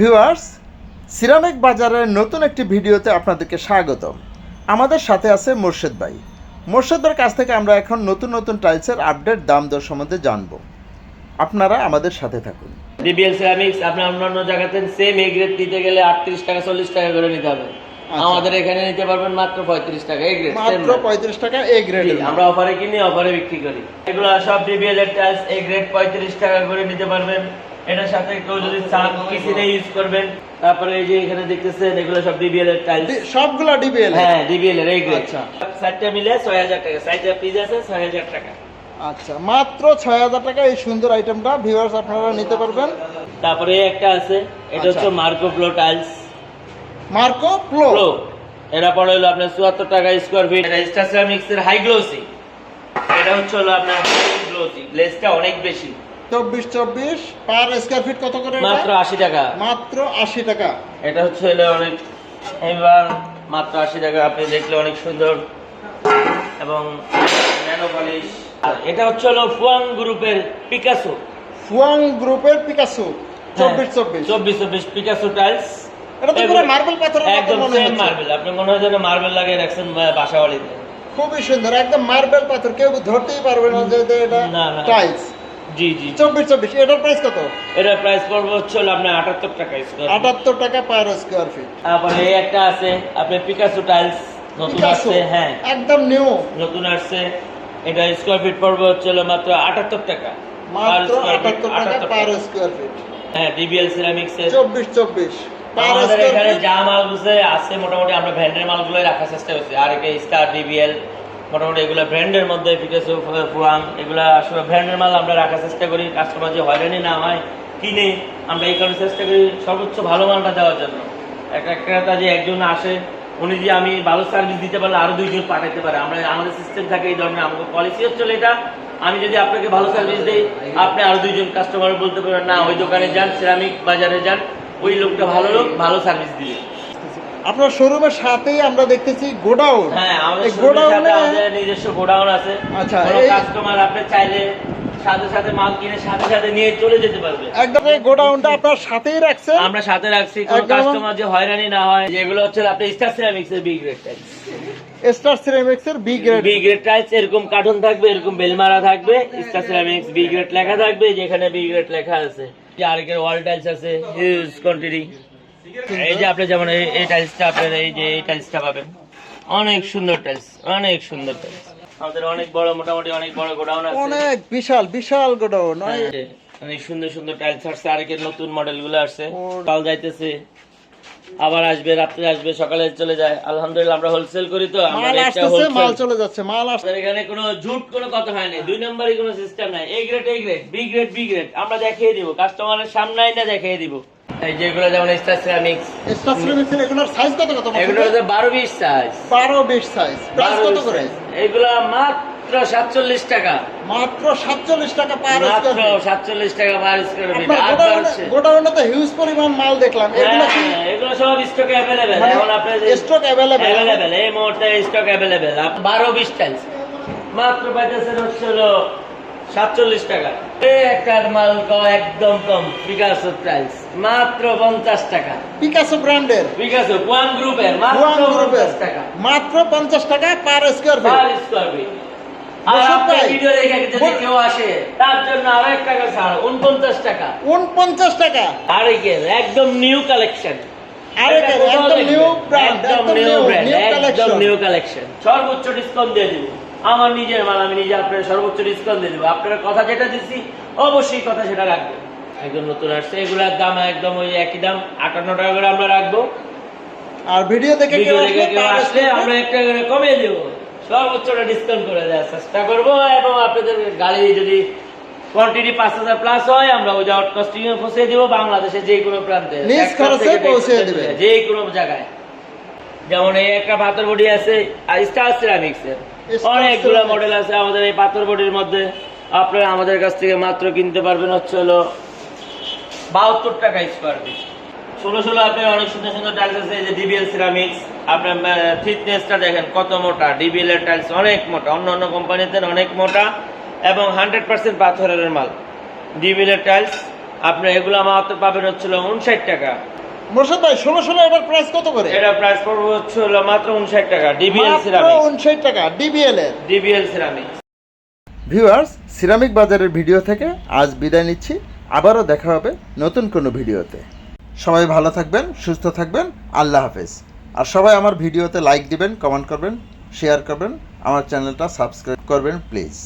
Viewers ceramic বাজারের নতুন একটি ভিডিওতে আপনাদেরকে স্বাগত আমাদের সাথে আছে মোর্শেদ ভাই। মোর্শেদ ভাইয়ের কাছ থেকে আমরা এখন নতুন নতুন টাইলসের আপডেট দাম দর সম্বন্ধে জানব। আপনারা আমাদের সাথে থাকুন। ডিবিএল সিরামিক্স আপনি অন্যান্য জায়গাতে সেম এ গ্রেড নিতে গেলে আটত্রিশ টাকা চল্লিশ টাকা করে নিতে হবে। আমাদের এখানে নিতে পারবেন মাত্র পঁয়ত্রিশ টাকা এ গ্রেড মাত্র পঁয়ত্রিশ টাকা এ গ্রেডের আমরা অফারে কিনি অফারে বিক্রি করি। এগুলো সব ডিবিএল এর টাইলস এ গ্রেড পঁয়ত্রিশ টাকা করে নিতে পারবেন। এটার সাথে কেউ যদি চান কিচেনে ইউজ করবেন তারপরে এই যে এখানে দেখতেছেন এগুলো সব ডিবিএল এর টাইলস সবগুলা ডিবিএল হ্যাঁ ডিবিএল এর এই গ্রেড আচ্ছা। সাইডটা মিলে ছয় হাজার টাকা। সাইডটা পিস আছে ছয় হাজার টাকা। আচ্ছা মাত্র ছয় হাজার টাকা এই সুন্দর আইটেমটা ভিউয়ার্স আপনারা নিতে পারবেন। তারপরে একটা আছে এটা হচ্ছে আচ্ছা। Marco Polo tiles Marco pro এটা পড়ে হলো আপনার চুয়াত্তর টাকা স্কোয়ার ফিট এটা স্টার সিরামিক্স এর হাই গ্লোসি এটা হচ্ছে হলো আপনার গ্লোসি গ্লেসটা অনেক বেশি। চব্বিশ চব্বিশ। পার স্কোয়ার ফিট কত করে মাত্র আশি টাকা। মাত্র আশি টাকা। এটা হচ্ছে অনেক এবার মাত্র আশি টাকা। আপনি দেখলে অনেক সুন্দর এবং ন্যানো পলিশ এটা হচ্ছে হলো ফুয়াং গ্রুপের পিকাসো ফুয়াং গ্রুপের পিকাসো চব্বিশ চব্বিশ। চব্বিশ চব্বিশ পিকাসো টাইলস এটা তো পুরো মার্বেল পাথরের একদম সেম মার্বেল আপনি মনে হয় যেন মার্বেল লাগিয়ে রাখছেন বাসাওয়ালিতে। খুবই সুন্দর একদম মার্বেল পাথর। কেউ ধরতেই পারবে না যে এটা। টাইলস জি জি চব্বিশ চব্বিশ এটার প্রাইস কত? এটার প্রাইস পড়বে হচ্ছে আপনার আটাত্তর টাকা স্কোয়ার আটাত্তর টাকা পার স্কোয়ার ফিট তারপরে এই একটা আছে আপনার পিকাসো টাইলস নতুন আসছে হ্যাঁ। একদম নিউ নতুন আসছে এটা স্কোয়ার ফিট পড়বে হচ্ছে মাত্র আটাত্তর টাকা। মাত্র আটাত্তর টাকা পার স্কোয়ার ফিট হ্যাঁ ডিবিএল সিরামিক্স চব্বিশ চব্বিশ। আমাদের এখানে যা মাল আছে মোটামুটি আমরা ব্র্যান্ডের মালগুলোই রাখার চেষ্টা করছি। আর এটা স্টার ডিবিএল মোটামুটি এগুলো ব্র্যান্ডের মধ্যে পিকাসো ফুয়াং এগুলো আসলে ব্র্যান্ডের মাল আমরা রাখার চেষ্টা করি কাস্টমার যে হয়রানি না হয়, কিনে, আমরা এই কারণে চেষ্টা করি সর্বোচ্চ ভালো মালটা দেওয়ার জন্য। একটা ক্রেতা যে একজন আসে, উনি যে আমি ভালো সার্ভিস দিতে পারলে আরও দুইজন পাঠাতে পারে। আমরা, আমাদের সিস্টেম থাকে এই ধরনের, আমাদের পলিসি হচ্ছে এটা। আমি যদি আপনাকে ভালো সার্ভিস দিই, আপনি আরও দুইজন কাস্টমার বলতে পারবেন না, ওই দোকানে যান সিরামিক বাজারে যান, ওই লোকটা ভালো লোক, ভালো সার্ভিস দিবে আপনার শোরুমের সাথেই আমরা দেখতেছি গোডাউন। হ্যাঁ আমাদের গোডাউনে আমাদের নিজস্ব গোডাউন আছে। আচ্ছা, কাস্টমার আপনি চাইলে সাথে সাথে মাল কিনে সাথে সাথে নিয়ে চলে যেতে পারবে। একদম এই গোডাউনটা আপনার সাথেই রাখছেন? আমরা সাথে রাখছি কোনো কাস্টমার যে হয়রানি না হয় যেগুলো হচ্ছে আপনি স্টার সিরামিক্স এর B grade tiles star ceramics এর B grade B grade tiles এরকম কার্টুন থাকবে এরকম বেল মারা থাকবে স্টার সিরামিক্স বি গ্রেড লেখা থাকবে যেখানে বি গ্রেড লেখা আছে। ওয়াল টাইলস আছে হিউজ কোয়ান্টিটি এই যে আপনি যেমন এই- টাইলসটা আপনার এই যে এই টাইলসটা পাবেন। অনেক সুন্দর টাইলস অনেক সুন্দর টাইলস আমাদের অনেক বড় মোটামুটি অনেক বড় গোডাউন আছে। অনেক বিশাল বিশাল গোডাউন হ্যাঁ, অনেক। সুন্দর সুন্দর টাইলস আসছে নতুন মডেলগুলো আসছে কাল যাইতেছে। আবার আসবে রাত্রে আসবে সকালে চলে যায়। আলহামদুলিল্লাহ আমরা হোলসেল করি তো মাল wholesale। মাল চলে যাচ্ছে মাল আসছে এখানে কোনো ঝুট কোনো কথা হয়নি দুই নম্বরই কোনো সিস্টেম নাই। A grade A grade B grade B grade আমরা দেখিয়ে দিব কাস্টমারের সামনে না দেখিয়ে দিব। এই যেগুলো যেমন স্টার সিরামিক্স স্টার সিরামিক্স এগুলোর সাইজ কত কত এগুলো হচ্ছে বারো বিশ সাইজ বারো বিশ সাইজ প্রাইস কত করে? এগুলো মাত্র সাতচল্লিশ টাকা। মাত্র সাতচল্লিশ টাকা পার মাত্র স্কোয়ার সাতচল্লিশ টাকা পার স্কোয়ার ফিট আর গোডাউনে বাড়ছে। গোডাউনে তো হিউজ পরিমাণ মাল দেখলাম। এগুলো কি হ্যাঁ, এগুলো সব স্টকে অ্যাভেলেবেল মানে এখন আপনার stock available? অ্যাভেলেবেল এই মুহূর্তে স্টক অ্যাভেলেবেল বারো বিশ টাইলস মাত্র পাইতেছেন হচ্ছে হলো সাতচল্লিশ টাকা। এই একটা মাল একদম কম পিকাসো টাইলস মাত্র পঞ্চাশ টাকা। পিকাসো ব্র্যান্ডের পিকাসো ওয়ান গ্রুপের ওয়ান টাকা। মাত্র পঞ্চাশ টাকা per square feet per square feet আর আপনার ভিডিও দেখে যদি কেউ আসে তার জন্য আরও এক টাকা ছাড় উনপঞ্চাশ টাকা। উনপঞ্চাশ টাকা। আরেকের একদম নিউ কালেকশন একদম নিউ ব্র্যান্ড একদম নিউ কালেকশন সর্বোচ্চ ডিসকাউন্ট দিয়ে দিব আমার নিজের মাল আমি নিজে আপনার সর্বোচ্চ ডিসকাউন্ট দিয়ে দেবো। আপনার কথা যেটা দিচ্ছি অবশ্যই কথা সেটা রাখবেন একদম নতুন আসছে এগুলার দাম একদম ওই একই দাম আটান্ন টাকা করে আমরা রাখব। আর ভিডিও দেখে কেউ আসলে আমরা একটা করে কমিয়ে দেবো। সর্বোচ্চটা ডিসকাউন্ট করে দেওয়ার চেষ্টা করব এবং আপনাদের গাড়ি যদি কোয়ান্টিটি পাঁচ হাজার প্লাস হয় আমরা উইদাউট কস্টিং এ পৌঁছে দিব বাংলাদেশে যে কোনো প্রান্তে। নিজ একটা খরচে পৌঁছে একটা যে কোনো জায়গায়। যেমন এই একটা পাথর বডি আছে স্টার সিরামিক্স এর। Star অনেকগুলো মডেল আছে আমাদের এই পাথর বডির মধ্যে। আপনারা আমাদের কাছ থেকে মাত্র কিনতে পারবেন হচ্ছে হলো বাহাত্তর টাকা স্কোয়ার ফিট ষোলো ষোলো আপনার অনেক সুন্দর সুন্দর টাইলস আছে এই যে ডিবিএল সিরামিক্স আপনার থিকনেসটা দেখেন কত মোটা। ডিবিএল এর টাইলস অনেক মোটা অন্য অন্য কোম্পানিতে অনেক মোটা এবং হান্ড্রেড পার্সেন্ট পাথরের মাল। ডিবিএল এর টাইলস আপনার এগুলো আমার পাবেন হচ্ছিল উনষাট টাকা। মোর্শেদ ভাই ষোলো ষোলো এটার প্রাইস কত করে? এটা প্রাইস পড়বে হচ্ছিল মাত্র উনষাট টাকা ডিবিএল সিরামিক উনষাট টাকা ডিবিএল এর। ডিবিএল সিরামিক ভিউয়ার্স সিরামিক বাজারের ভিডিও থেকে আজ বিদায় নিচ্ছি। আবারও দেখা হবে নতুন কোনো ভিডিওতে। সবাই ভালো থাকবেন সুস্থ থাকবেন আল্লাহ হাফেজ। আর সবাই আমার ভিডিওতে লাইক দিবেন কমেন্ট করবেন শেয়ার করবেন আমার চ্যানেলটা সাবস্ক্রাইব করবেন প্লিজ